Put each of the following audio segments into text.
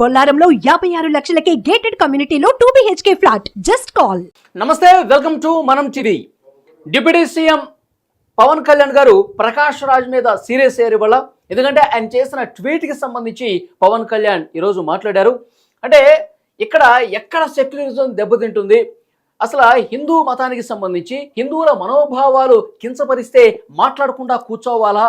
బొల్లారంలో యాభై ఆరు లక్షలకే గేటెడ్ కమ్యూనిటీలో two BHK flat just call నమస్తే వెల్కమ్ టు మనం TV deputy CM Pawan Kalyan garu Prakash Raj మీద సీరియస్ అయ్యారు వల్ల ఎందుకంటే ఆయన చేసిన ట్వీట్కి సంబంధించి పవన్ కళ్యాణ్ ఈరోజు మాట్లాడారు. అంటే ఇక్కడ ఎక్కడ సెక్యులరిజం దెబ్బతింటుంది? అసలు హిందూ మతానికి సంబంధించి హిందువుల మనోభావాలు కించపరిస్తే మాట్లాడకుండా కూర్చోవాలా?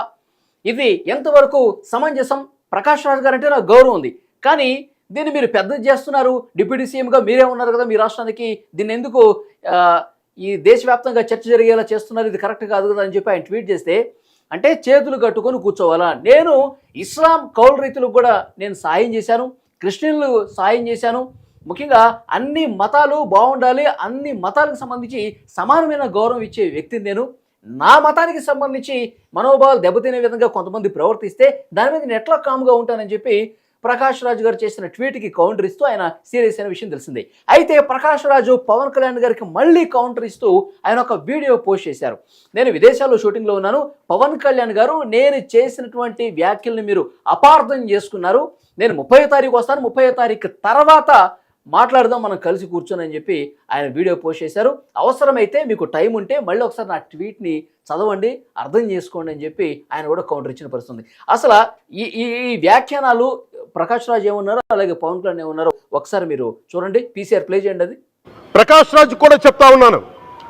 ఇది ఎంతవరకు సమంజసం? ప్రకాష్ రాజ్ గారు అంటే నాకు గౌరవం ఉంది. కానీ దీన్ని మీరు పెద్దది చేస్తున్నారు. డిప్యూటీ సీఎంగా మీరే ఉన్నారు కదా మీ రాష్ట్రానికి. దీన్ని ఎందుకు ఈ దేశవ్యాప్తంగా చర్చ జరిగేలా చేస్తున్నారు? ఇది కరెక్ట్ కాదు కదా అని చెప్పి ఆయన ట్వీట్ చేస్తే అంటే చేతులు కట్టుకొని కూర్చోవాలా? నేను ఇస్లాం కౌలు రైతులకు కూడా నేను సాయం చేశాను. క్రిస్టియన్లు సాయం చేశాను. ముఖ్యంగా అన్ని మతాలు బాగుండాలి అన్ని మతాలకు సంబంధించి సమానమైన గౌరవం ఇచ్చే వ్యక్తిని నేను. నా మతానికి సంబంధించి మనోభావాలు దెబ్బతినే విధంగా కొంతమంది ప్రవర్తిస్తే దాని మీద నేను ఎట్లా కామ్గా ఉంటానని చెప్పి ప్రకాష్ రాజు గారు చేసిన ట్వీట్కి కౌంటర్ ఇస్తూ ఆయన సీరియస్ అయిన విషయం తెలిసిందే. అయితే ప్రకాష్ రాజు పవన్ కళ్యాణ్ గారికి మళ్ళీ కౌంటర్ ఇస్తూ ఆయన ఒక వీడియో పోస్ట్ చేశారు. నేను విదేశాల్లో షూటింగ్లో ఉన్నాను. పవన్ కళ్యాణ్ గారు నేను చేసినటువంటి వ్యాఖ్యల్ని మీరు అపార్థం చేసుకున్నారు. నేను ముప్పై తారీఖు వస్తాను. ముప్పై తారీఖు తర్వాత మాట్లాడదాం మనం కలిసి కూర్చొని అని చెప్పి ఆయన వీడియో పోస్ట్ చేశారు. అవసరమైతే మీకు టైం ఉంటే మళ్ళీ ఒకసారి నా ట్వీట్ని చదవండి అర్థం చేసుకోండి అని చెప్పి ఆయన కూడా కౌంటర్ ఇచ్చిన పరిస్థితుంది అసలు ఈ ఈ ఈ వ్యాఖ్యానాలు ప్రకాష్ రాజ్ ఏమన్నారో అలాగే పవన్ కళ్యాణ్ ఏమన్నారో ఒకసారి మీరు చూడండి. పీసీఆర్ ప్లే చేయండి అది. ప్రకాష్ రాజ్ కూడా చెప్తా ఉన్నాను.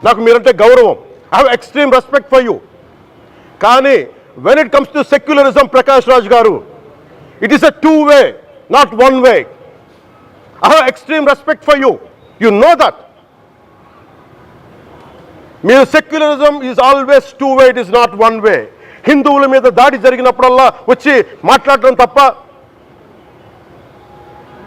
నాకు మీరంటే గౌరవం. I have extreme respect for you కానీ when it comes to secularism Prakash Raj garu it is a two way not one way I have extreme respect for you you know that మీరు secularism is always two way it is not one way హిందువుల మీద దాడి జరిగినప్పుడల్లా వచ్చి మాట్లాడడం తప్ప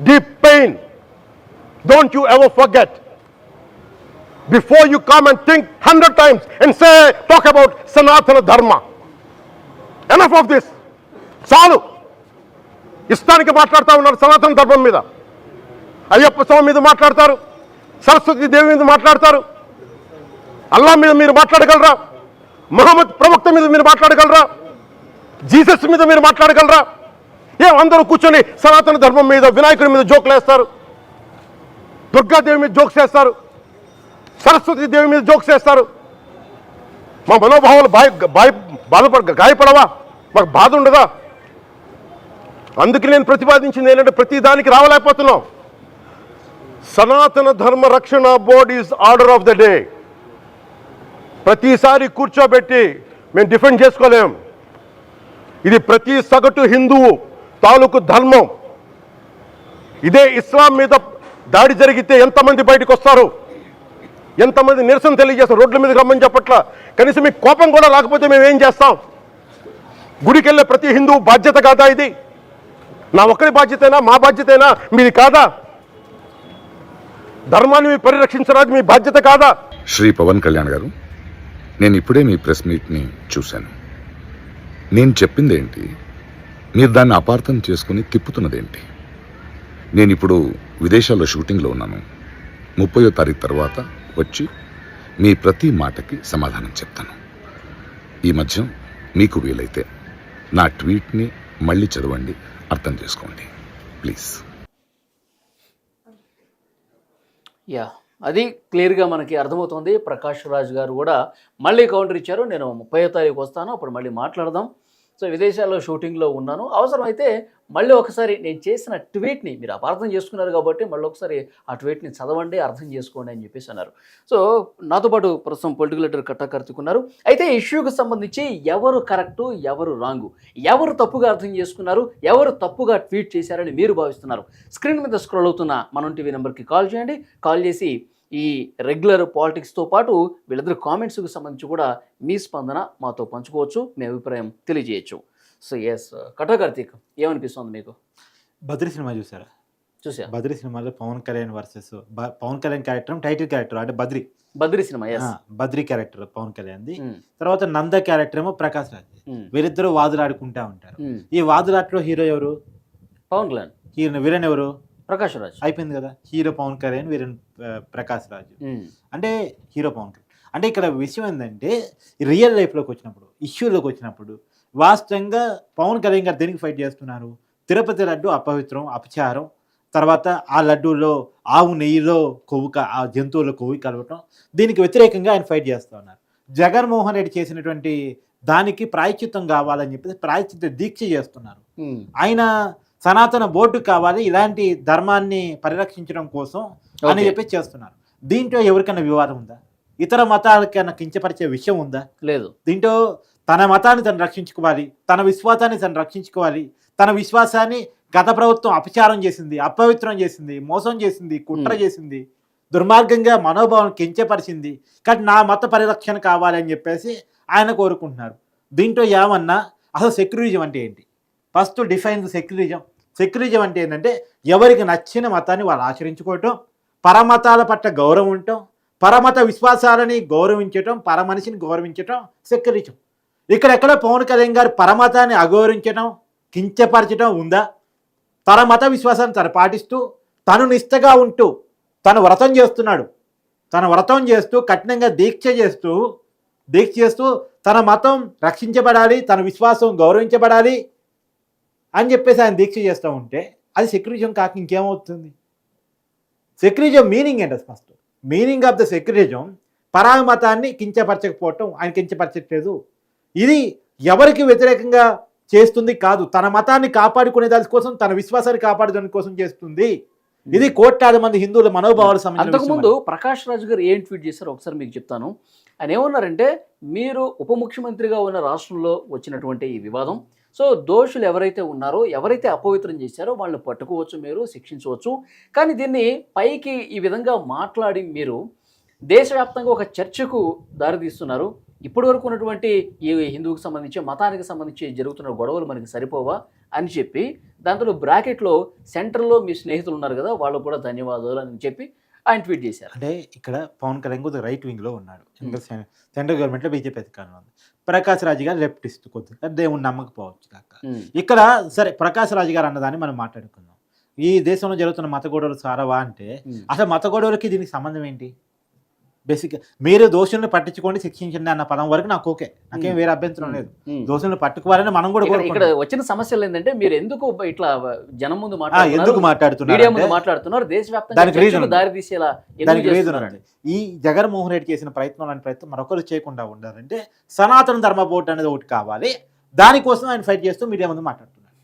deep pain. Don't you ever forget. Before you come and think hundred times and say, talk about Sanatana Dharma. Enough of this. చాలు ఇష్టానికి మాట్లాడుతూ ఉన్నారు సనాతన ధర్మం మీద అయ్యప్ప స్వామి మీద మాట్లాడతారు సరస్వతి దేవి మీద మాట్లాడతారు అల్లా మీద మీరు మాట్లాడగలరా మహమ్మద్ ప్రవక్త మీద మీరు మాట్లాడగలరా జీసస్ మీద మీరు మాట్లాడగలరా ఏం అందరూ కూర్చొని సనాతన ధర్మం మీద వినాయకుడి మీద జోకులు వేస్తారు? దుర్గాదేవి మీద జోక్స్ వేస్తారు? సరస్వతి దేవి మీద జోక్స్ వేస్తారు? మా మనోభావాలు బాయ్ బాయ్ బాధపడ గాయపడవా? మాకు బాధ ఉండదా? అందుకే నేను ప్రతిపాదించింది ఏంటంటే ప్రతి దానికి రావలేకపోతున్నాం. Sanatana Dharma Rakshana board is order of the day ప్రతిసారి కూర్చోబెట్టి మేము డిఫెండ్ చేసుకోలేం. ఇది ప్రతి సగటు హిందువు తాలూకు ధర్మం. ఇదే ఇస్లాం మీద దాడి జరిగితే ఎంతమంది బయటకు వస్తారు ఎంతమంది నిరసన తెలియజేస్తారు? రోడ్ల మీద రమ్మని చెప్పట్ల? కనీసం మీకు కోపం కూడా లేకపోతే మేము ఏం చేస్తాం? గుడికి వెళ్ళే ప్రతి హిందువు బాధ్యత కాదా ఇది? నా ఒక్కరి బాధ్యతైనా? మా బాధ్యతైనా? మీది కాదా? ధర్మాన్ని మీరు పరిరక్షించడానికి మీ బాధ్యత కాదా? శ్రీ పవన్ కళ్యాణ్ గారు నేను ఇప్పుడే మీ ప్రెస్ మీట్ని చూశాను. నేను చెప్పిందేంటి? మీరు దాన్ని అపార్థం చేసుకుని తిప్పుతున్నదేంటి? నేను ఇప్పుడు విదేశాల్లో షూటింగ్లో ఉన్నాను. ముప్పయో తారీఖు తర్వాత వచ్చి మీ ప్రతి మాటకి సమాధానం చెప్తాను. ఈ మధ్య మీకు వీలైతే నా ట్వీట్ని మళ్ళీ చదవండి అర్థం చేసుకోండి. ప్లీజ్. యా అది క్లియర్గా మనకి అర్థమవుతుంది. ప్రకాష్ రాజ్ గారు కూడా మళ్ళీ కౌంటర్ ఇచ్చారు. నేను ముప్పై తారీఖు వస్తాను. అప్పుడు మళ్ళీ మాట్లాడదాం. సో విదేశాల్లో షూటింగ్లో ఉన్నాను. అవసరమైతే మళ్ళీ ఒకసారి నేను చేసిన ట్వీట్ని మీరు అపార్థం చేసుకున్నారు కాబట్టి మళ్ళీ ఒకసారి ఆ ట్వీట్ని చదవండి అర్థం చేసుకోండి అని చెప్పేసి అన్నారు. సో నాతో పాటు ప్రస్తుతం పొలిటికల్ లీడర్ కట్టా అయితే ఈ ఇష్యూకి సంబంధించి ఎవరు కరెక్టు ఎవరు రాంగు ఎవరు తప్పుగా అర్థం చేసుకున్నారు ఎవరు తప్పుగా ట్వీట్ చేశారని మీరు భావిస్తున్నారు. స్క్రీన్ మీద స్క్రోల్ అవుతున్న మనం టీవీ నెంబర్కి కాల్ చేయండి. కాల్ చేసి ఈ రెగ్యులర్ పాలిటిక్స్తో పాటు వీళ్ళిద్దరు కామెంట్స్కి సంబంధించి కూడా మీ స్పందన మాతో పంచుకోవచ్చు మీ అభిప్రాయం తెలియజేయచ్చు. సో ఎస్ కటా కార్తీక్ ఏమనిపిస్తుంది మీకు? బద్రి సినిమా చూసారా? చూసా బద్రి సినిమాలో Pawan Kalyan versus Pawan Kalyan character title character అంటే బద్రి బద్రీ సినిమా బద్రి క్యారెక్టర్ పవన్ కళ్యాణ్ది. తర్వాత నంద క్యారెక్టర్ ఏమో ప్రకాష్ రాజ్. వీరిద్దరు వాదులాడుకుంటా ఉంటారు. ఈ వాదులాటలో హీరో ఎవరు? పవన్ కళ్యాణ్. హీరో వీరన్ ఎవరు? ప్రకాష్ రాజ్ అయిపోయింది కదా. హీరో పవన్ కళ్యాణ్ వీరన్ ప్రకాష్ రాజ్. అంటే హీరో పవన్ కళ్యాణ్. అంటే ఇక్కడ విషయం ఏంటంటే రియల్ లైఫ్లోకి వచ్చినప్పుడు ఇష్యూలోకి వచ్చినప్పుడు వాస్తవంగా పవన్ కళ్యాణ్ గారు దేనికి ఫైట్ చేస్తున్నారు? తిరుపతి లడ్డు అపవిత్రం అపచారం. తర్వాత ఆ లడ్డూలో ఆవు నెయ్యిలో కొవ్వు క- ఆ జంతువుల కొవ్వు కలవటం. దీనికి వ్యతిరేకంగా ఆయన ఫైట్ చేస్తూ ఉన్నారు. జగన్మోహన్ రెడ్డి చేసినటువంటి దానికి ప్రాయశ్చిత్తం కావాలని చెప్పేసి ప్రాయశ్చిత్త దీక్ష చేస్తున్నారు. ఆయన సనాతన బోర్డు కావాలి ఇలాంటి ధర్మాన్ని పరిరక్షించడం కోసం అని. చెప్పి చేస్తున్నారు. దీంట్లో ఎవరికైనా వివాదం ఉందా? ఇతర మతాలకైనా కించపరిచే విషయం ఉందా? లేదు. దీంట్లో తన మతాన్ని తను రక్షించుకోవాలి తన విశ్వాసాన్ని తను రక్షించుకోవాలి తన విశ్వాసాన్ని గత ప్రభుత్వం అపచారం చేసింది అపవిత్రం చేసింది మోసం చేసింది కుట్ర. చేసింది దుర్మార్గంగా మనోభావం కించపరిచింది. కానీ నా మత పరిరక్షణ కావాలి అని చెప్పేసి ఆయన కోరుకుంటున్నారు. దీంట్లో ఏమన్నా? అసలు సెక్యులరిజం అంటే ఏంటి? ఫస్ట్ డిఫైన్ సెక్యులరిజం సెక్యులరిజం అంటే ఏంటంటే ఎవరికి నచ్చిన మతాన్ని వాళ్ళు ఆచరించుకోవటం పరమతాల పట్ల గౌరవం ఉండటం పరమత విశ్వాసాలని గౌరవించటం పరమనిషిని గౌరవించటం సెక్యులరిజం. ఇక్కడెక్కడ పవన్ కళ్యాణ్ గారు పరమతాన్ని అగౌరవించడం కించపరచడం ఉందా? తన మత విశ్వాసాన్ని తను పాటిస్తూ తను నిష్టగా ఉంటూ తను వ్రతం చేస్తున్నాడు. తన వ్రతం చేస్తూ కఠినంగా దీక్ష చేస్తూ దీక్ష చేస్తూ తన మతం రక్షించబడాలి తన విశ్వాసం గౌరవించబడాలి అని చెప్పేసి ఆయన దీక్ష చేస్తూ ఉంటే అది సెక్యులరిజం కాక ఇంకేమవుతుంది? సెక్యులరిజం మీనింగ్ ఏంటి first meaning of the secularism పరాయి మతాన్ని కించపరచకపోవటం ఆయన కించపరచట్లేదు. ఇది ఎవరికి వ్యతిరేకంగా చేస్తుంది కాదు. తన మతాన్ని కాపాడుకునే దాని కోసం తన విశ్వాసాన్ని కాపాడుకునే కోసం చేస్తుంది. ఇది కోట్లాది మంది హిందువుల మనోభావాలు విషయం అంతకుముందు. ప్రకాష్ రాజ్ గారు ఏం ట్వీట్ చేశారో ఒకసారి మీకు చెప్తాను. ఆయన ఏమన్నారంటే మీరు ఉప ముఖ్యమంత్రిగా ఉన్న రాష్ట్రంలో వచ్చినటువంటి ఈ వివాదం సో దోషులు ఎవరైతే ఉన్నారో ఎవరైతే అపవిత్రం చేశారో వాళ్ళని పట్టుకోవచ్చు మీరు శిక్షించవచ్చు. కానీ దీన్ని పైకి ఈ విధంగా మాట్లాడి మీరు దేశవ్యాప్తంగా ఒక చర్చకు దారితీస్తున్నారు. ఇప్పటి వరకు ఉన్నటువంటి ఈ హిందువుకు సంబంధించి మతానికి సంబంధించి జరుగుతున్న గొడవలు మనకి సరిపోవా అని చెప్పి దాంతో బ్రాకెట్లో సెంటర్లో మీ స్నేహితులు ఉన్నారు కదా వాళ్ళు కూడా ధన్యవాదాలు అని చెప్పి ఆయన ట్వీట్ చేశారు. అంటే ఇక్కడ పవన్ కళ్యాణ్ కొద్దిగా రైట్ వింగ్లో ఉన్నాడు. సె- సెంట్రల్ గవర్నమెంట్లో బీజేపీ అధికారంలో ఉంది. ప్రకాష్ రాజు గారు లెఫ్టిస్ట్ కొద్దిగా దేవుని నమ్మకపోవచ్చు కాక. ఇక్కడ సరే ప్రకాష్ రాజు గారు అన్నదాన్ని మనం మాట్లాడుకుందాం. ఈ దేశంలో జరుగుతున్న మత గొడవలు సారవా అంటే. అసలు మత గొడవలకి దీనికి సంబంధం ఏంటి? బేసిక్ మీరు దోషుల్ని పట్టించుకోండి శిక్షించండి అన్న పదం వరకు నాకు ఓకే. నాకేం వేరే అభ్యంతరం లేదు. దోషుల్ని పట్టుకోవాలని మనం కూడా ఇక్కడ. వచ్చిన సమస్యలు ఏంటంటే మీరు ఎందుకు ఇట్లా జనం ముందు ఎందుకు మాట్లాడుతున్నారు మాట్లాడుతున్నారు దేశవ్యాప్తంగా. దారి తీసేలా దానికి రీజన్ ఈ జగన్మోహన్ రెడ్డి చేసిన ప్రయత్నం లాంటి ప్రయత్నం మరొకరు చేయకుండా ఉండాలంటే సనాతన ధర్మ బోర్డు అనేది ఒకటి కావాలి. దానికోసం ఆయన ఫైట్ చేస్తూ మీడియా ముందు మాట్లాడుతున్నారు.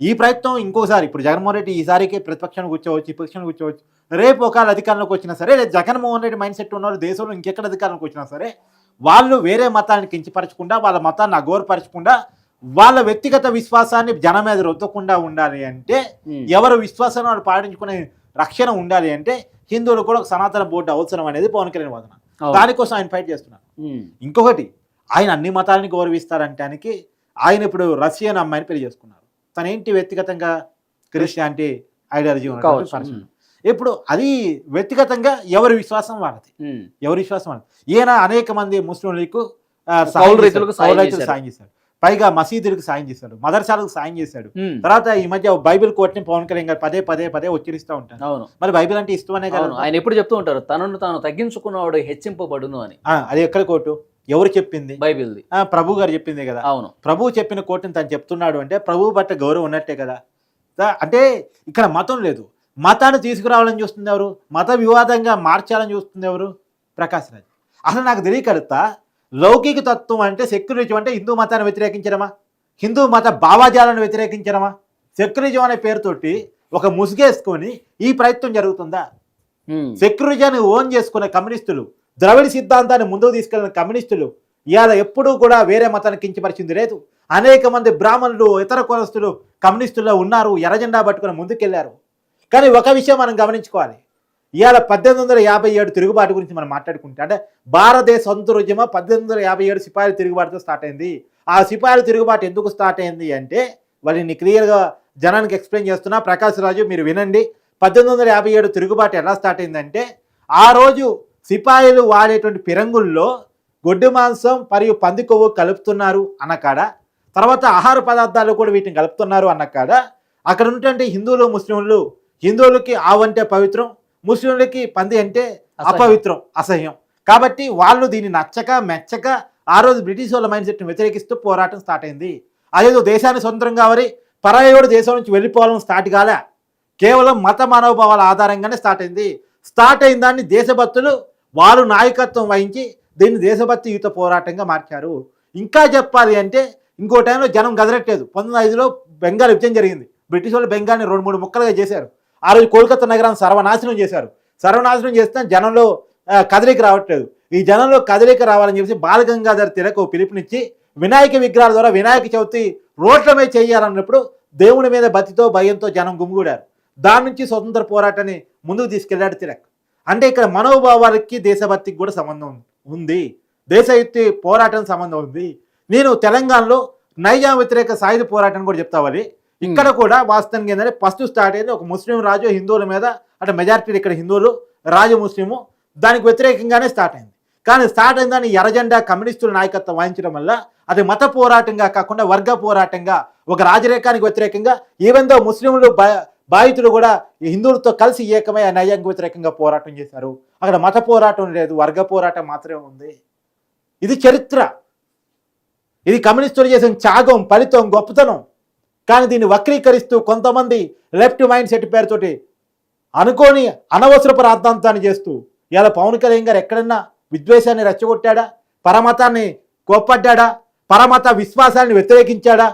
ఈ ప్రయత్నం ఇంకోసారి ఇప్పుడు జగన్మోహన్ రెడ్డి ఈసారికి ప్రతిపక్షాన్ని కూర్చోవచ్చు విపక్షాన్ని కూర్చోవచ్చు రేపు ఒకవేళ అధికారంలోకి వచ్చినా సరే లేదా జగన్మోహన్ రెడ్డి మైండ్ సెట్ ఉన్న వాళ్ళు దేశంలో ఇంకెక్కడ అధికారంలోకి వచ్చినా సరే వాళ్ళు వేరే మతాన్ని కించపరచకుండా వాళ్ళ మతాన్ని అగౌరపరచకుండా వాళ్ళ వ్యక్తిగత విశ్వాసాన్ని జనం మీద రుద్దకుండా ఉండాలి అంటే. ఎవరు విశ్వాసాన్ని వాళ్ళు పాటించుకునే రక్షణ ఉండాలి అంటే హిందువులు కూడా ఒక సనాతన బోర్డు అవసరం అనేది పవన్ కళ్యాణ్ వాదన. దానికోసం ఆయన ఫైట్ చేస్తున్నారు. ఇంకొకటి ఆయన అన్ని మతాలని గౌరవిస్తారంటానికి ఆయన ఇప్పుడు రష్యన్ అమ్మాయిని పెళ్ళి చేసుకున్నారు తనేంటి వ్యక్తిగతంగా క్రిస్టియానిటీ ఐడియాలజీ person. ఇప్పుడు అది వ్యక్తిగతంగా ఎవరి విశ్వాసం వాళ్ళది. ఎవరి విశ్వాసం వాళ్ళది. ఈయన అనేక మంది ముస్లింలకు రైతులకు. సాయం చేశారు పైగా మసీదులకు సాయం చేశాడు. మదర్సాలకు సాయం చేశాడు. తర్వాత ఈ మధ్య బైబిల్ కోట్ని పవన్ కళ్యాణ్ గారు పదే పదే పదే ఉచ్చరిస్తూ ఉంటారు. అవును. మరి బైబిల్ అంటే ఇష్టమనే కదా. ఆయన ఎప్పుడు చెప్తూ ఉంటారు తనను తాను తగ్గించుకున్నవాడు హెచ్చింపబడును అని. అది ఎక్కడ కోర్టు ఎవరు చెప్పింది? బైబిల్ది. ఆ, ప్రభు గారు చెప్పింది కదా. అవును. ప్రభువు చెప్పిన కోర్టుని తను చెప్తున్నాడు అంటే ప్రభువు పట్ల గౌరవం ఉన్నట్టే కదా. అంటే ఇక్కడ మతం లేదు. మతాన్ని తీసుకురావాలని చూస్తుంది ఎవరు? మత వివాదంగా మార్చాలని చూస్తుంది ఎవరు? ప్రకాష్ రాజ్. అసలు నాకు తెలియకలుగుతా లౌకిక తత్వం అంటే సెక్యులరిజం అంటే హిందూ మతాన్ని వ్యతిరేకించడమా? హిందూ మత భావాజాలను వ్యతిరేకించడమా? సెక్యులరిజం అనే పేరుతోటి ఒక ముసుగేసుకొని ఈ ప్రయత్నం జరుగుతుందా? సెక్యులరిజాన్ని ఓన్ చేసుకునే కమ్యూనిస్టులు ద్రవిడ సిద్ధాంతాన్ని ముందుకు తీసుకెళ్ళిన కమ్యూనిస్టులు ఇవాళ ఎప్పుడూ కూడా వేరే మతాన్ని కించపరిచింది లేదు. అనేక మంది బ్రాహ్మణులు ఇతర కులస్తులు కమ్యూనిస్టుల్లో ఉన్నారు ఎర్రజెండా పట్టుకుని ముందుకెళ్ళారు. కానీ ఒక విషయం మనం గమనించుకోవాలి. ఇవాళ పద్దెనిమిది వందల యాభై ఏడు తిరుగుబాటు గురించి మనం మాట్లాడుకుంటే అంటే భారతదేశ సొంతరుద్యమ పద్దెనిమిది వందల యాభై ఏడు సిపాయిల తిరుగుబాటుతో స్టార్ట్ అయింది. ఆ సిపాయిల తిరుగుబాటు ఎందుకు స్టార్ట్ అయింది అంటే వాళ్ళని క్లియర్గా జనానికి ఎక్స్ప్లెయిన్ చేస్తున్నా ప్రకాశ్ రాజు మీరు వినండి. పద్దెనిమిది వందల యాభై ఏడు తిరుగుబాటు ఎలా స్టార్ట్ అయిందంటే ఆ రోజు సిపాయిలు వాడేటువంటి పిరంగుల్లో గొడ్డు మాంసం మరియు పంది కొవ్వు కలుపుతున్నారు అన్నకాడ తర్వాత ఆహార పదార్థాలు కూడా వీటిని కలుపుతున్నారు అన్నకాడ అక్కడ ఉన్నటువంటి హిందువులు ముస్లింలు హిందువులకి ఆవు అంటే పవిత్రం ముస్లింలకి పంది అంటే. అపవిత్రం అసహ్యం. కాబట్టి వాళ్ళు దీన్ని నచ్చక మెచ్చక ఆ రోజు బ్రిటిష్ వాళ్ళ మైండ్ సెట్ని వ్యతిరేకిస్తూ పోరాటం స్టార్ట్ అయింది. అదేదో దేశాన్ని స్వతంత్రం కావాలి పరాయోడు దేశం నుంచి వెళ్ళిపోవాలని స్టార్ట్ కాలే కేవలం మత మనోభావాల ఆధారంగానే స్టార్ట్ అయింది. స్టార్ట్ అయిన దాన్ని దేశభక్తులు వారు నాయకత్వం వహించి దీన్ని దేశభక్తి యుత పోరాటంగా మార్చారు. ఇంకా చెప్పాలి అంటే ఇంకో టైంలో జనం గదరట్లేదు. పంతొమ్మిది ఐదులో బెంగాల్ విభజన జరిగింది. బ్రిటిష్ వాళ్ళు బెంగాల్ని రెండు మూడు ముక్కలుగా చేశారు. ఆ రోజు కోల్కతా నగరాన్ని సర్వనాశనం చేశారు. సర్వనాశనం చేస్తే జనంలో కదలిక రావట్లేదు. ఈ జనంలో కదలిక రావాలని చెప్పేసి బాలగంగాధర్ తిలక్ పిలుపునిచ్చి వినాయక విగ్రహాల ద్వారా వినాయక చవితి రోడ్ల మీద చేయాలన్నప్పుడు దేవుని మీద బతితో భయంతో జనం గుమిగూడారు. దాని నుంచి స్వతంత్ర పోరాటాన్ని ముందుకు తీసుకెళ్ళాడు తిలక్. అంటే ఇక్కడ మనోభావాలకి దేశభక్తికి కూడా సంబంధం ఉంది. దేశయుక్తి పోరాటం సంబంధం ఉంది. నేను తెలంగాణలో నైజాం వ్యతిరేక సాయుధ పోరాటం కూడా చెప్తావాలి ఇక్కడ కూడా వాస్తవానికి ఏంటంటే ఫస్ట్ స్టార్ట్ అయింది ఒక ముస్లిం రాజు హిందువుల మీద అంటే మెజారిటీ ఇక్కడ హిందువులు రాజు ముస్లిము దానికి వ్యతిరేకంగానే స్టార్ట్ అయింది. కానీ స్టార్ట్ అయిన దాన్ని ఎర్రజెండా కమ్యూనిస్టుల నాయకత్వం వహించడం వల్ల అది మత పోరాటంగా కాకుండా వర్గ పోరాటంగా ఒక రాజరేఖానికి వ్యతిరేకంగా ఈవెందో ముస్లింలు బా- బాధితులు కూడా హిందువులతో కలిసి ఏకమై ఆ నైజాంకి వ్యతిరేకంగా పోరాటం చేశారు. అక్కడ మత పోరాటం లేదు వర్గ పోరాటం మాత్రమే ఉంది. ఇది చరిత్ర. ఇది కమ్యూనిస్టులు చేసిన త్యాగం ఫలితం గొప్పతనం. కానీ దీన్ని వక్రీకరిస్తూ కొంతమంది లెఫ్ట్ మైండ్ సెట్ పేరుతోటి అనుకోని అనవసరపు రాద్ధాంతాన్ని చేస్తూ ఇలా పవన్ కళ్యాణ్ గారు ఎక్కడన్నా విద్వేషాన్ని రెచ్చగొట్టాడా? పరమతాన్ని కోప్పడ్డా పరమత విశ్వాసాన్ని వ్యతిరేకించాడా?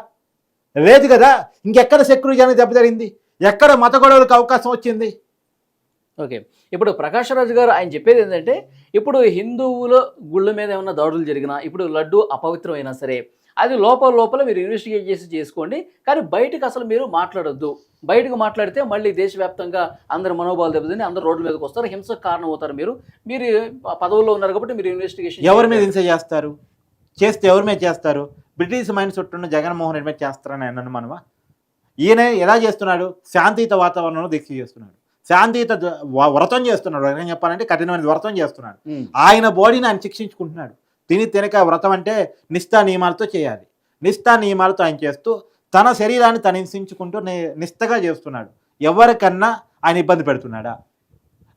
లేదు కదా ఇంకెక్కడ సెక్యులరిజానికి దెబ్బతిరింది ఎక్కడ మత గొడవలకు అవకాశం వచ్చింది? ఓకే ఇప్పుడు ప్రకాష్ రాజు గారు ఆయన చెప్పేది ఏంటంటే ఇప్పుడు హిందువుల గుళ్ళ మీద ఏమైనా దాడులు జరిగినా ఇప్పుడు లడ్డు అపవిత్రమైనా సరే అది లోపల లోపల మీరు ఇన్వెస్టిగేట్ చేసి చేసుకోండి. కానీ బయటకు అసలు మీరు మాట్లాడొద్దు. బయటకు మాట్లాడితే మళ్ళీ దేశవ్యాప్తంగా అందరి మనోభావాలు దెబ్బతిని అందరు రోడ్ల మీదకి వస్తారు. హింసకు కారణం అవుతారు మీరు. మీరు పదవుల్లో ఉన్నారు కాబట్టి మీరు ఇన్వెస్టిగేషన్ ఎవరి మీద హింస చేస్తారు? చేస్తే ఎవరి మీద చేస్తారు? బ్రిటిష్ మైండ్ చుట్టూ జగన్మోహన్ రెడ్డి మీద చేస్తారని అన్నాను మనమా ఈయన ఎలా చేస్తున్నాడు? శాంతియుత వాతావరణంలో దీక్ష చేస్తున్నాడు. శాంతియుత వ్రతం చేస్తున్నాడు. ఏం చెప్పాలంటే కఠినమైన వ్రతం చేస్తున్నాడు. ఆయన బాడీని ఆయన శిక్షించుకుంటున్నాడు. తిని తినక వ్రతం అంటే నిష్ఠా నియమాలతో చేయాలి. నిష్ఠా నియమాలతో ఆయన చేస్తూ తన శరీరాన్ని తను హింసించుకుంటూ ని- నిష్ఠగా చేస్తున్నాడు. ఎవరికన్నా ఆయన ఇబ్బంది పెడుతున్నాడా?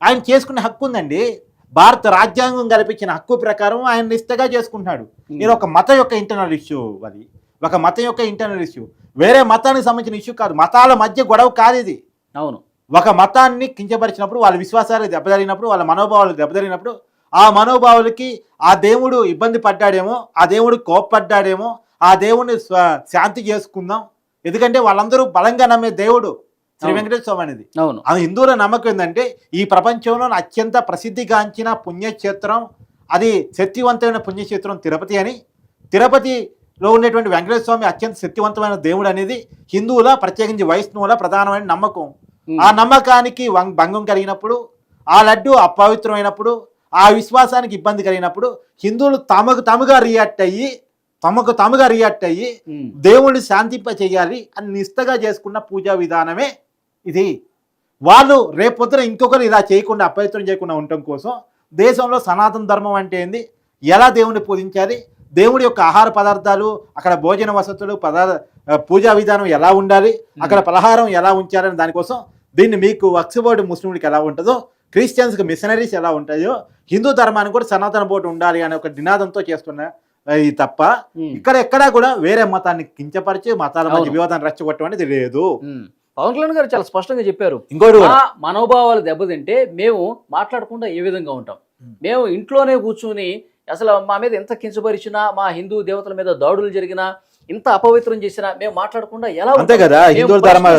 ఆయన చేసుకునే హక్కు ఉందండి. భారత రాజ్యాంగం కల్పించిన హక్కు ప్రకారం ఆయన నిష్ఠగా చేసుకుంటున్నాడు. నేను ఒక మతం యొక్క ఇంటర్నల్ ఇష్యూ అది. ఒక మతం యొక్క ఇంటర్నల్ ఇష్యూ వేరే మతానికి సంబంధించిన ఇష్యూ కాదు. మతాల మధ్య గొడవ కాదు ఇది. అవును. ఒక మతాన్ని కించపరిచినప్పుడు వాళ్ళ విశ్వాసాలు దెబ్బతలినప్పుడు వాళ్ళ మనోభావాలు దెబ్బతలినప్పుడు ఆ మనోభావాలకి ఆ దేవుడు ఇబ్బంది పడ్డాడేమో ఆ దేవుడు కోప్పడ్డాడేమో ఆ దేవుడిని శాంతి చేసుకుందాం. ఎందుకంటే వాళ్ళందరూ బలంగా నమ్మే దేవుడు శ్రీ. వెంకటేశ్వర స్వామి అనేది. అవును. అది హిందువుల నమ్మకం ఏంటంటే ఈ ప్రపంచంలో అత్యంత ప్రసిద్ధిగాంచిన పుణ్యక్షేత్రం అది శక్తివంతమైన పుణ్యక్షేత్రం తిరుపతి అని. తిరుపతిలో ఉండేటువంటి వెంకటేశ్వర స్వామి అత్యంత శక్తివంతమైన దేవుడు అనేది హిందువుల ప్రత్యేకించి వైష్ణవుల ప్రధానమైన నమ్మకం. ఆ నమ్మకానికి భంగం కలిగినప్పుడు ఆ లడ్డు అపవిత్రమైనప్పుడు ఆ విశ్వాసానికి ఇబ్బంది కలిగినప్పుడు హిందువులు తమకు తమగా రియాక్ట్ అయ్యి తమకు తమగా రియాక్ట్ అయ్యి దేవుణ్ణి శాంతింప చేయాలి అని నిష్టగా చేసుకున్న పూజా విధానమే ఇది. వాళ్ళు రేపొద్దున ఇంకొకరు ఇలా చేయకుండా అపవిత్రం చేయకుండా ఉండటం కోసం దేశంలో సనాతన ధర్మం అంటే ఏంది? ఎలా దేవుణ్ణి పూజించాలి? దేవుడి యొక్క ఆహార పదార్థాలు అక్కడ భోజన వసతులు పదార్థ పూజా విధానం ఎలా ఉండాలి? అక్కడ పలహారం ఎలా ఉంచాలని దానికోసం దీన్ని మీకు వక్సబోర్డు ముస్లింలకు ఎలా ఉంటుందో క్రిస్టియన్స్కి మిషనరీస్ ఎలా ఉంటాయో హిందూ ధర్మానికి కూడా సనాతన బోర్డు ఉండాలి అనే ఒక నినాదంతో చేస్తున్న ఇది తప్ప. ఇక్కడ ఎక్కడా కూడా వేరే మతాన్ని కించపరిచి మతాల మధ్య. వివాదాన్ని రెచ్చగొట్టడం అనేది లేదు. పవన్ కళ్యాణ్ గారు చాలా స్పష్టంగా చెప్పారు. ఇంకోటి మనోభావాలు దెబ్బతింటే మేము మాట్లాడకుండా ఏ విధంగా ఉంటాం? మేము ఇంట్లోనే కూర్చుని అసలు మా మీద ఎంత కించపరిచినా మా హిందూ దేవతల మీద దాడులు జరిగినా ఇంత అపవిత్రం చేసినా మేము మాట్లాడకుండా ఎలా అంతే కదా, హిందువుల ధర్మ-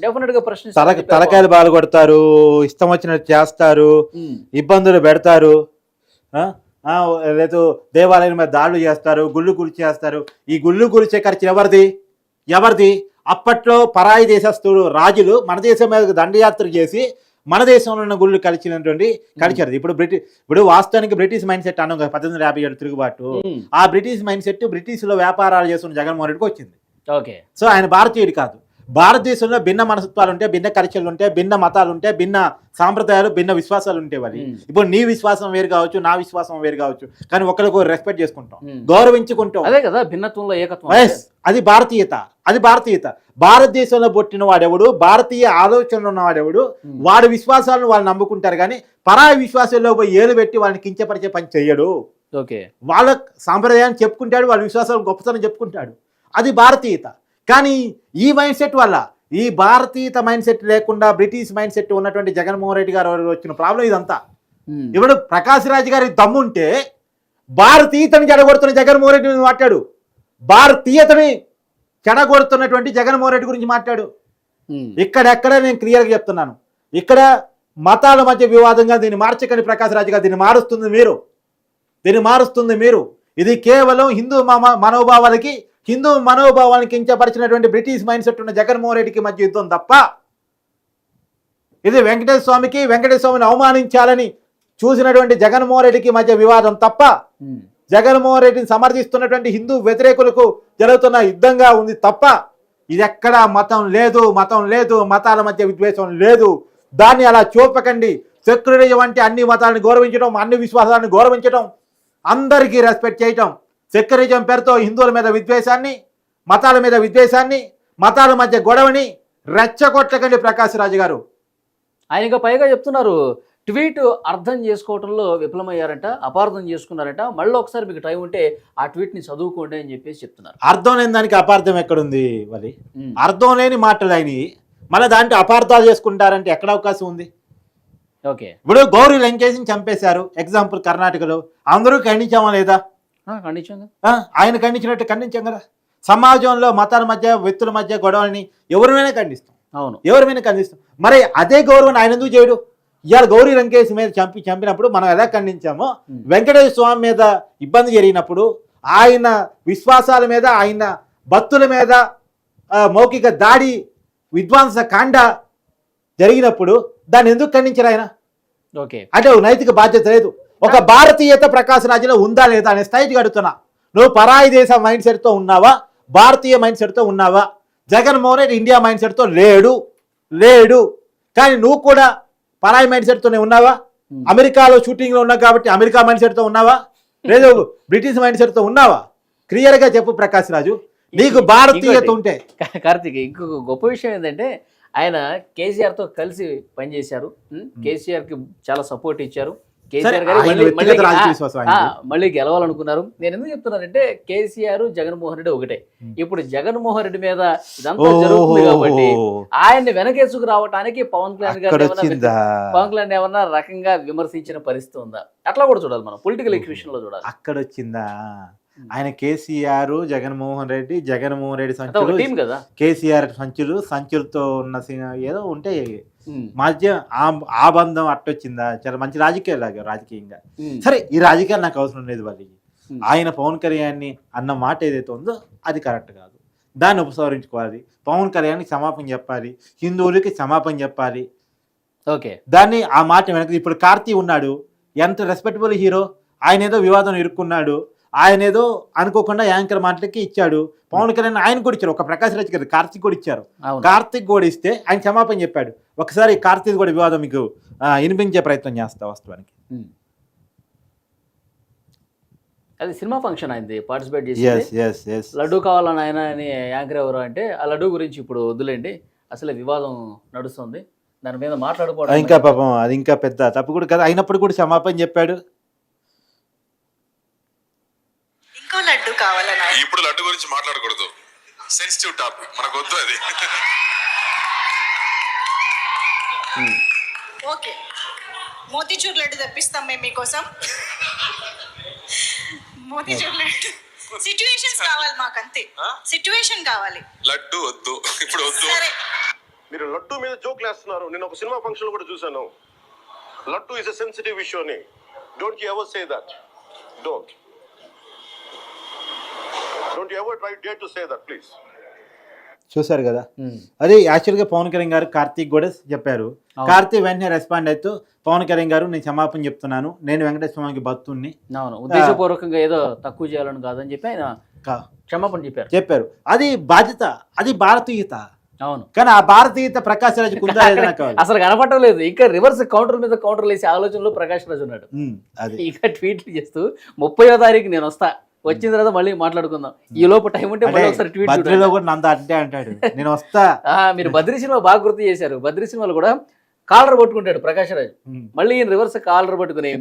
డెఫినెట్గా తల. తలకాయలు బాలు కొడతారు ఇష్టం వచ్చినట్టు చేస్తారు ఉమ్. ఇబ్బందులు పెడతారు లేదు దేవాలయం మీద దాడులు చేస్తారు గుళ్ళు గురి చేస్తారు. ఈ గుళ్ళు గురిచే ఖర్చు ఎవరిది? ఎవరిది? అప్పట్లో పరాయి దేశస్తుడు రాజులు మన దేశం మీద దండయాత్ర చేసి మన దేశంలో ఉన్న గుళ్ళు కలిసినటువంటి కలిచారు ఇప్పుడు బ్రిటిష్ ఇప్పుడు వాస్తవానికి బ్రిటిష్ మైండ్ సెట్ అన్నాం కదా పద్దెనిమిది వందల యాభై ఏడు తిరుగుబాటు. ఉమ్. ఆ బ్రిటిష్ మైండ్ సెట్ బ్రిటిష్లో వ్యాపారాలు చేస్తున్న జగన్మోహన్ రెడ్డికి వచ్చింది. ఓకే సో ఆయన భారతీయుడు కాదు. భారతదేశంలో భిన్న మనస్తత్వాలు ఉంటాయి భిన్న కల్చర్లు ఉంటాయి భిన్న మతాలు ఉంటాయి భిన్న సాంప్రదాయాలు భిన్న విశ్వాసాలు ఉంటాయి వాళ్ళు. ఇప్పుడు నీ విశ్వాసం వేరు కావచ్చు నా విశ్వాసం వేరు కావచ్చు కానీ ఒకరికి రెస్పెక్ట్ చేసుకుంటాం. గౌరవించుకుంటాం. అదే కదా భిన్నత్వంలో ఏకత్వం అది భారతీయత అది భారతీయత. భారతదేశంలో పుట్టిన వాడెవడు భారతీయ ఆలోచనలు ఉన్నవాడెవడు. వాడి విశ్వాసాలను వాళ్ళు నమ్ముకుంటారు కానీ పరాయి విశ్వాసంలో పోయి ఏలు పెట్టి వాళ్ళని కించపరిచే పని చెయ్యడు. ఓకే. వాళ్ళ సాంప్రదాయాన్ని చెప్పుకుంటాడు వాళ్ళ విశ్వాసాలు గొప్పతనం చెప్పుకుంటాడు. అది భారతీయత. కానీ ఈ మైండ్ సెట్ వల్ల ఈ భారతీయత మైండ్ సెట్ లేకుండా బ్రిటిష్ మైండ్ సెట్ ఉన్నటువంటి జగన్మోహన్ రెడ్డి గారు వచ్చిన ప్రాబ్లం ఇదంతా. ఇప్పుడు ప్రకాశ్ రాజ్ గారి దమ్ముంటే భారతీయతని చెడగొడుతున్న జగన్మోహన్ రెడ్డి గురించి మాట్లాడు. భారతీయతని చెడగొడుతున్నటువంటి జగన్మోహన్ రెడ్డి గురించి మాట్లాడు. ఇక్కడెక్కడ నేను క్లియర్గా చెప్తున్నాను. ఇక్కడ మతాల మధ్య వివాదంగా దీన్ని మార్చకండి ప్రకాశ్ రాజు గారు. దీన్ని మారుస్తుంది మీరు. దీన్ని మారుస్తుంది మీరు. ఇది కేవలం హిందూ మనోభావాలకి హిందూ మనోభావాలను కించపరిచినటువంటి బ్రిటిష్ మైండ్ సెట్ ఉన్న జగన్మోహన్ రెడ్డికి మధ్య యుద్ధం తప్ప ఇది వెంకటేశ్వర స్వామికి వెంకటేశ్వర స్వామిని అవమానించాలని చూసినటువంటి జగన్మోహన్ రెడ్డికి మధ్య వివాదం తప్ప. జగన్మోహన్ రెడ్డిని సమర్థిస్తున్నటువంటి హిందూ వ్యతిరేకులకు జరుగుతున్న యుద్ధంగా ఉంది తప్ప ఇది ఎక్కడా మతం లేదు మతం లేదు మతాల మధ్య విద్వేషం లేదు. దాన్ని అలా చూపకండి. సెక్యులరిజం అంటే అన్ని మతాలను గౌరవించడం అన్ని విశ్వాసాలను గౌరవించడం అందరికీ రెస్పెక్ట్ చేయటం. సెక్యులరిజం పేరుతో హిందువుల మీద విద్వేషాన్ని మతాల మీద విద్వేషాన్ని మతాల మధ్య గొడవని రెచ్చగొట్టకండి ప్రకాశ్ రాజు గారు. ఆయన ఇంకా పైగా చెప్తున్నారు ట్వీట్ అర్థం చేసుకోవటంలో విఫలమయ్యారంట అపార్థం చేసుకున్నారంట మళ్ళీ ఒకసారి మీకు టైం ఉంటే ఆ ట్వీట్ని చదువుకోండి అని చెప్పేసి చెప్తున్నారు. అర్థం లేని దానికి అపార్థం ఎక్కడుంది మరి. అర్థం లేని మాటలు అయినవి మళ్ళీ దాంట్లో అపార్థాలు చేసుకుంటారంటే ఎక్కడ అవకాశం ఉంది? ఓకే. ఇప్పుడు గౌరీ లంకేష్ని చంపేశారు ఎగ్జాంపుల్ కర్ణాటకలో. అందరూ ఖండించామా లేదా? ఆయన ఖండించినట్టు ఖండించాం కదా. సమాజంలో మతాల మధ్య వ్యక్తుల మధ్య గొడవల్ని ఎవరిమైనా ఖండిస్తాం? అవును. ఎవరిమైనా ఖండిస్తాం? మరి అదే గౌరవం ఆయన ఎందుకు చేయడు? ఇవాళ గౌరీ లంకేష్ మీద చంపి చంపినప్పుడు మనం ఎలా ఖండించామో. వెంకటేశ్వర స్వామి మీద ఇబ్బంది జరిగినప్పుడు ఆయన విశ్వాసాల మీద ఆయన భక్తుల మీద మౌఖిక దాడి విధ్వంస కాండ జరిగినప్పుడు దాన్ని ఎందుకు ఖండించారు ఆయన? ఓకే. అంటే నైతిక బాధ్యత లేదు. ఒక భారతీయత ప్రకాశ్ రాజ్యంలో ఉందా లేదా అనే స్థాయికి అడుగుతున్నా. నువ్వు పరాయి దేశ మైండ్ సెట్తో ఉన్నావా? భారతీయ మైండ్ సెట్తో ఉన్నావా? జగన్మోహన్ రెడ్డి ఇండియా మైండ్ సెట్తో లేడు. లేడు. కానీ నువ్వు కూడా పరాయి మైండ్ సెట్తోనే ఉన్నావా. అమెరికాలో షూటింగ్లో ఉన్నావు కాబట్టి అమెరికా మైండ్ సెట్తో ఉన్నావా? లేదు బ్రిటిష్ మైండ్ సెట్తో ఉన్నావా క్లియర్గా చెప్పు ప్రకాశ్ రాజు. నీకు భారతీయత. ఉంటే. కార్తీక్ ఇంకొక గొప్ప విషయం ఏంటంటే ఆయన కేసీఆర్తో కలిసి పనిచేశారు. ఉమ్, కేసీఆర్కి చాలా సపోర్ట్ ఇచ్చారు. కేసీఆర్ గారు మళ్ళీ- గెలవాలనుకున్నారు. నేను ఎందుకు చెప్తున్నానంటే కేసీఆర్ జగన్మోహన్ రెడ్డి ఒకటే. ఇప్పుడు జగన్మోహన్ రెడ్డి మీద ఇదంతా జరుగుతుంది కాబట్టి ఆయన్ని వెనకేసుకు రావడానికి పవన్ కళ్యాణ్ గారు పవన్ కళ్యాణ్ ఏమన్నా రకంగా విమర్శించిన పరిస్థితి ఉందా? అట్లా కూడా చూడాలి మనం. పొలిటికల్ ఎక్విషన్లో చూడాలి. అక్కడ వచ్చిందా ఆయన కేసీఆర్ జగన్మోహన్ రెడ్డి జగన్మోహన్ రెడ్డి సంచులు కేసీఆర్ సంచులు సంచులతో ఉన్న ఏదో ఉంటాయి మధ్య ఆ బంధం అట్టొచ్చిందా? చాలా మంచి రాజకీయాలు లాగా రాజకీయంగా. సరే ఈ రాజకీయాలు నాకు అవసరం లేదు వాళ్ళకి. ఆయన పవన్ కళ్యాణ్ని అన్న మాట ఏదైతే ఉందో అది కరెక్ట్ కాదు. దాన్ని ఉపసంహరించుకోవాలి. పవన్ కళ్యాణ్కి క్షమాపణ చెప్పాలి. హిందువులకి క్షమాపణ చెప్పాలి. ఓకే. దాన్ని ఆ మాట వెనక ఇప్పుడు కార్తీ ఉన్నాడు. ఎంత రెస్పెక్టబుల్ హీరో ఆయన ఏదో వివాదం ఇరుక్కున్నాడు. ఆయన ఏదో అనుకోకుండా యాంకర్ మాటలకి ఇచ్చాడు. పవన్ కళ్యాణ్ ఆయన కూడా ఇచ్చారు. ఒక ప్రకాశ్ రాజ్ గారు కార్తీక్ కూడా ఇచ్చారు. కార్తీక్ కూడా ఇస్తే ఆయన క్షమాపణ చెప్పాడు. ఒకసారి కార్తీక్ కూడా వివాదం మీకు వినిపించే ప్రయత్నం చేస్తా వాస్తవానికి. అది సినిమా ఫంక్షన్ అయింది పార్టిసిపేట్ ఎస్ చేసి లడ్డు కావాలని ఆయన అని యాంకర్ ఎవరు అంటే ఆ లడ్డు గురించి ఇప్పుడు వదిలేండి అసలే వివాదం నడుస్తుంది. దాని మీద మాట్లాడుకోవడం ఇంకా పాపం అది ఇంకా పెద్ద తప్పు కూడా కదా అయినప్పుడు కూడా క్షమాపణ చెప్పాడు. ఇంకో లడ్డు కావాలన్నా ఇప్పుడు లడ్డు గురించి మాట్లాడకూడదు. సెన్సిటివ్ టాపిక్ మనకు వద్దు అది. ఓకే. మోతీచూర్ లడ్డు తెప్పిస్తాం మేము మీకోసం. మోతీచూర్ లడ్డు. సిచ్యువేషన్స్ కావాలి మాకు అంతే సిచ్యువేషన్ కావాలి. లడ్డు వద్దు. ఇప్పుడు వద్దు. సరే. మీరు లడ్డు మీద జోక్లు వేస్తున్నారు నేను ఒక సినిమా ఫంక్షన్ కూడా చూశాను. Laddu is a sensitive issue అని. Don't you ever say that don't don't ever try date to say that please చూసారు కదా. అది యాక్చువల్గా పవన్ కళ్యాణ్ గారు కార్తీక్ కూడా చెప్పారు. కార్తీక్ వెంటనే రెస్పాండ్ అవుతూ పవన్ కళ్యాణ్ గారు నేను క్షమాపణ చెప్తున్నాను. నేను వెంకటేశ్వర స్వామికి భక్తుణ్ణి. అవును. ఉద్దేశపూర్వకంగా ఏదో తక్కువ చేయాలని కాదని చెప్పి ఆయన క్షమాపణ చెప్పారు. చెప్పారు. అది బాధ్యత అది భారతీయత. అవును. కానీ ఆ భారతీయత ప్రకాశ్ రాజ్ కుందా లేదో. అసలు కనపడలేదు ఇంకా రివర్స్ కౌంటర్ మీద కౌంటర్ వేసే ఆలోచనలో ప్రకాష్ రాజు ఉన్నాడు. ఇక ట్వీట్లు చేస్తూ ముప్పయో తారీఖు నేను వస్తా. వచ్చిన తర్వాత మళ్ళీ మాట్లాడుకుందాం. ఈ లోపు టైం ఉంటే మళ్ళీ ఒకసారి ట్వీట్ బద్రీలో కూడా నంద అంటే అంటాడు. నేను వస్తా. మీరు బద్రీ సినిమా బాగా గుర్తు చేశారు. బద్రీ సినిమాలో కూడా కాలర్ పట్టుకుంటాడు ప్రకాష్ రాజు. మళ్ళీ ఈయన రివర్స్ కాలర్ పట్టుకుని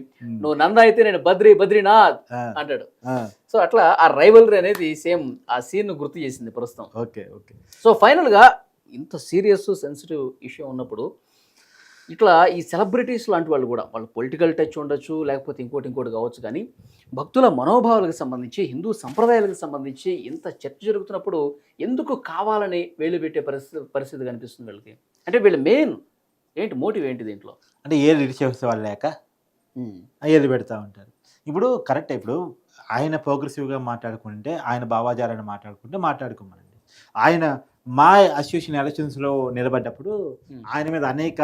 నువ్వు నంద అయితే నేను బద్రీ బద్రీనాథ్ అంటాడు. సో అట్లా ఆ రైవలరీ అనేది సేమ్ ఆ సీన్ గుర్తు చేసింది ప్రస్తుతం. Okay okay. సో ఫైనల్గా ఇంత సీరియస్ సెన్సిటివ్ ఇష్యూ ఉన్నప్పుడు ఇట్లా ఈ సెలబ్రిటీస్ లాంటి వాళ్ళు కూడా వాళ్ళు పొలిటికల్ టచ్ ఉండొచ్చు లేకపోతే ఇంకోటి ఇంకోటి కావచ్చు కానీ భక్తుల మనోభావాలకు సంబంధించి హిందూ సంప్రదాయాలకు సంబంధించి ఇంత చర్చ జరుగుతున్నప్పుడు ఎందుకు కావాలని వేలు పెట్టే పరిస్థితి పరిస్థితి కనిపిస్తుంది వీళ్ళకి? అంటే వీళ్ళ మెయిన్ ఏంటి మోటివ్ ఏంటి దీంట్లో? అంటే ఏది ఇడిచేసే వాళ్ళు లేక ఏది పెడతా ఉంటారు? ఇప్పుడు కరెక్ట్ ఇప్పుడు ఆయన ప్రోగ్రెసివ్గా మాట్లాడుకుంటే ఆయన భావాజాలను మాట్లాడుకుంటే మాట్లాడుకోమనండి. ఆయన మా అసోసియేషన్ ఎలక్షన్స్లో నిలబడ్డప్పుడు Hmm. ఆయన మీద అనేక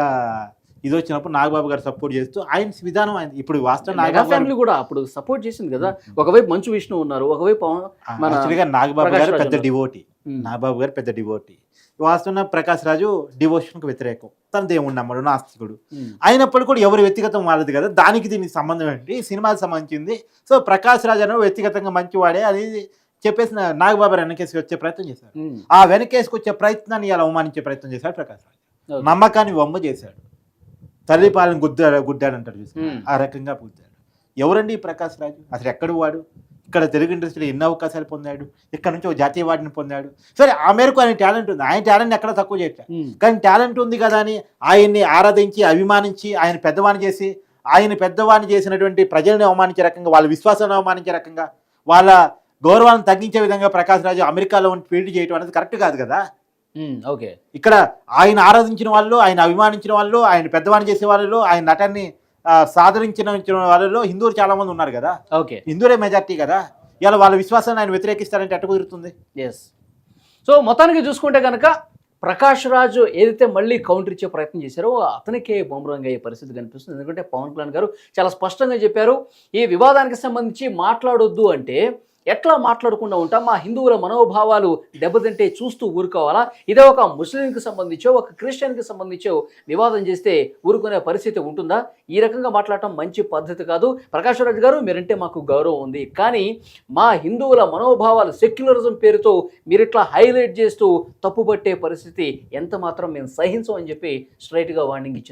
ఇది వచ్చినప్పుడు నాగబాబు గారు సపోర్ట్ చేస్తూ ఆయన విధానం ఆయన ఇప్పుడు వాస్తవం నాగబాబు ఫ్యామిలీ కూడా అప్పుడు సపోర్ట్ చేసింది కదా. ఒకవైపు మంచు విష్ణు ఉన్నారు ఒకవైపు యాక్చువల్గా నాగబాబు గారు పెద్ద. డివోటీ. నాగబాబు గారు పెద్ద డివోటీ. వాస్తవం ప్రకాష్ రాజు డివోషన్కి వ్యతిరేకం. తన దేవుడు నమ్మడు నాస్తికుడు అయినప్పుడు కూడా ఎవరు వ్యక్తిగతం వాళ్ళది కదా. దానికి దీనికి సంబంధం ఏంటి? సినిమాకి సంబంధించింది. సో ప్రకాష్ రాజ్ అనే వ్యక్తిగతంగా మంచివాడే. అది చెప్పేసి నా- నాగబాబు వెనకేసి వచ్చే ప్రయత్నం చేశారు ఆ వెనకేసుకు వచ్చే ప్రయత్నాన్ని ఇలా అవమానించే ప్రయత్నం చేశాడు ప్రకాష్ రాజ్. నమ్మకాన్ని వమ్మ చేశాడు. తల్లి పాలను గుద్దాడు గుడ్డాడు అంటారు. ఆ రకంగా గుద్దాడు. ఎవరండి ఈ ప్రకాష్ రాజు? అసలు ఎక్కడ వాడు? ఇక్కడ తెలుగు ఇండస్ట్రీలో ఎన్ని అవకాశాలు పొందాడు? ఇక్కడ నుంచి ఒక జాతీయ వాడిని పొందాడు? సరే ఆ మేరకు ఆయన టాలెంట్ ఉంది. ఆయన టాలెంట్ ఎక్కడ తక్కువ ఉమ్, కానీ టాలెంట్ ఉంది కదా అని ఆయన్ని ఆరాధించి అభిమానించి ఆయన పెద్దవాణి చేసి ఆయన పెద్దవాణి చేసినటువంటి ప్రజల్ని అవమానించే రకంగా వాళ్ళ విశ్వాసాన్ని అవమానించే రకంగా వాళ్ళ గౌరవాన్ని తగ్గించే విధంగా ప్రకాష్ రాజు అమెరికాలో ఫీల్డ్ చేయడం అనేది కరెక్ట్ కాదు కదా? ఓకే. ఇక్కడ ఆయన ఆరాధించిన వాళ్ళు ఆయన అభిమానించిన వాళ్ళు ఆయన పెద్దవాణి చేసే వాళ్ళు ఆయన నటాన్ని ఆ, సాదరించిన వాళ్ళలో హిందువులు చాలా మంది ఉన్నారు కదా? ఓకే. హిందువులే మెజార్టీ కదా? ఇలా వాళ్ళ విశ్వాసాన్ని ఆయన వ్యతిరేకిస్తారంటే ఎట్ట కుదురుతుంది? ఎస్ సో మొత్తానికి చూసుకుంటే కనుక ప్రకాష్ రాజు ఏదైతే మళ్ళీ కౌంటర్ ఇచ్చే ప్రయత్నం చేశారో అతనికే బొమ్మరంగా అయ్యే పరిస్థితి కనిపిస్తుంది. ఎందుకంటే పవన్ కళ్యాణ్ గారు చాలా స్పష్టంగా చెప్పారు ఈ వివాదానికి సంబంధించి మాట్లాడొద్దు అంటే ఎట్లా మాట్లాడకుండా ఉంటాం? మా హిందువుల మనోభావాలు దెబ్బతింటే చూస్తూ ఊరుకోవాలా? ఇదే ఒక ముస్లింకి సంబంధించో ఒక క్రిస్టియన్కి సంబంధించో వివాదం చేస్తే ఊరుకునే పరిస్థితి ఉంటుందా? ఈ రకంగా మాట్లాడటం మంచి పద్ధతి కాదు. ప్రకాష్ రాజు గారు మీరంటే మాకు గౌరవం ఉంది. కానీ మా హిందువుల మనోభావాలు సెక్యులరిజం పేరుతో మీరు ఇట్లా హైలైట్ చేస్తూ తప్పుపట్టే పరిస్థితి ఎంత మాత్రం మేము సహించం అని చెప్పి స్ట్రైట్గా వార్నింగ్ ఇచ్చారు.